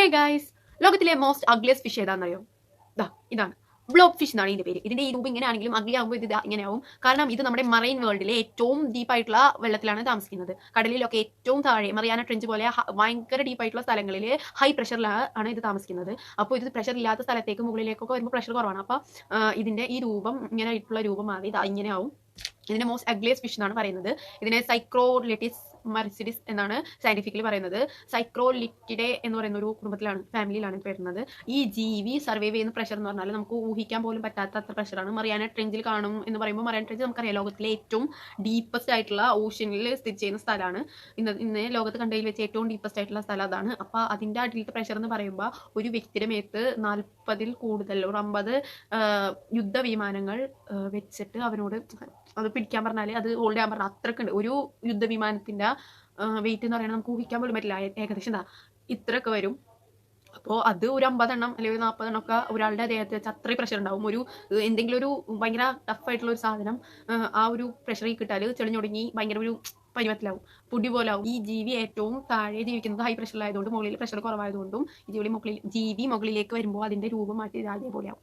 ഹേ guys ലോകത്തിലെ most ugliest fish ഏതാണെന്നറിയോ? ദാ ഇതാണ്. ബ്ലോബ് ഫിഷ് എന്നാണ് ഇതിന്റെ പേര്. ഇതിന്റെ ഈ രൂപം ഇങ്ങനെയാണെങ്കിലും അഗ്ലി ആകുമ്പോൾ ഇത് ഇങ്ങനെയാവും. കാരണം ഇത് നമ്മുടെ മറൈൻ വേൾഡിലെ ഏറ്റവും ഡീപ്പായിട്ടുള്ള വെള്ളത്തിലാണ് താമസിക്കുന്നത്. കടലിലൊക്കെ ഏറ്റവും താഴെ മറിയാന ട്രെഞ്ച് പോലെ ഭയങ്കര ഡീപ്പായിട്ടുള്ള സ്ഥലങ്ങളിൽ ഹൈ പ്രഷറിലാണ് ഇത് താമസിക്കുന്നത്. അപ്പോൾ ഇത് പ്രഷർ ഇല്ലാത്ത സ്ഥലത്തേക്ക് മുകളിലേക്കൊക്കെ വരുമ്പോൾ പ്രഷർ കുറവാണ്. അപ്പോൾ ഇതിന്റെ ഈ രൂപം ഇങ്ങനെ ആയിട്ടുള്ള രൂപം മാറി ഇതാ ഇങ്ങനെ ആവും ഇതിനെ മോസ്റ്റ് അഗ്ലിയസ് ഫിഷ് എന്നാണ് പറയുന്നത്. ഇതിനെ സൈക്രോലിറ്റിസ് മറിസിഡിസ് എന്നാണ് സയന്റിഫിക്കലി പറയുന്നത്. സൈക്രോലിറ്റിഡെ എന്ന് പറയുന്ന ഒരു കുടുംബത്തിലാണ് ഫാമിലിയിലാണ് ഇത് വരുന്നത്. ഈ ജീവി സർവൈവ് ചെയ്യുന്ന പ്രഷർ എന്ന് പറഞ്ഞാൽ നമുക്ക് ഊഹിക്കാൻ പോലും പറ്റാത്ത അത്ര പ്രഷറാണ് മറിയാന ട്രെഞ്ചിൽ കാണും എന്ന് പറയുമ്പോൾ മറിയാന ട്രെഞ്ച് നമുക്കറിയാം ലോകത്തിലെ ഏറ്റവും ഡീപ്പസ്റ്റ് ആയിട്ടുള്ള ഓഷ്യനിൽ സ്ഥിതി ചെയ്യുന്ന സ്ഥലമാണ്. ഇന്ന് ഇന്ന് ലോകത്ത് കണ്ടതിൽ വെച്ച് ഏറ്റവും ഡീപ്പസ്റ്റ് ആയിട്ടുള്ള സ്ഥലം അതാണ്. അപ്പോൾ അതിന്റെ അടിയിലത്തെ പ്രഷർ എന്ന് പറയുമ്പോൾ ഒരു വ്യക്തിയുടെ മേത്ത് നാൽപ്പതിൽ കൂടുതൽ ഒരു അമ്പത് യുദ്ധ വിമാനങ്ങൾ വെച്ചിട്ട് അവനോട് അത് പിടിക്കാൻ പറഞ്ഞാൽ അത് ഹോൾഡ് ചെയ്യാൻ പറഞ്ഞാൽ അത്രക്കുണ്ട്. ഒരു യുദ്ധവിമാനത്തിന്റെ വെയിറ്റ് എന്ന് പറയുന്നത് നമുക്ക് ഊഹിക്കാൻ പോലും പറ്റില്ല. ഏകദേശം എന്താ? ഇത്രയൊക്കെ വരും. അപ്പോൾ അത് ഒരു അമ്പതെണ്ണം അല്ലെങ്കിൽ ഒരു നാൽപ്പതെണ്ണം ഒക്കെ ഒരാളുടെ ദേഹത്ത് വെച്ച് അത്രയും പ്രഷർ ഉണ്ടാവും. ഒരു എന്തെങ്കിലും ഒരു ഭയങ്കര ടഫ് ആയിട്ടുള്ള ഒരു സാധനം ആ ഒരു പ്രഷറിൽ കിട്ടാൽ ചെളിഞ്ഞൊടുങ്ങി ഭയങ്കര ഒരു പരുവത്തിലാവും. പൊടി പോലെ ആവും. ഈ ജീവി ഏറ്റവും താഴെ ജീവിക്കുന്നത് ഹൈ പ്രഷറിലായതുകൊണ്ട് മുകളിൽ പ്രഷർ കുറവായതുകൊണ്ടും ഈ ജീവി മുകളിൽ ജീവി മുകളിലേക്ക് വരുമ്പോൾ അതിന്റെ രൂപം മാറ്റി ഇതേ പോലെയാവും.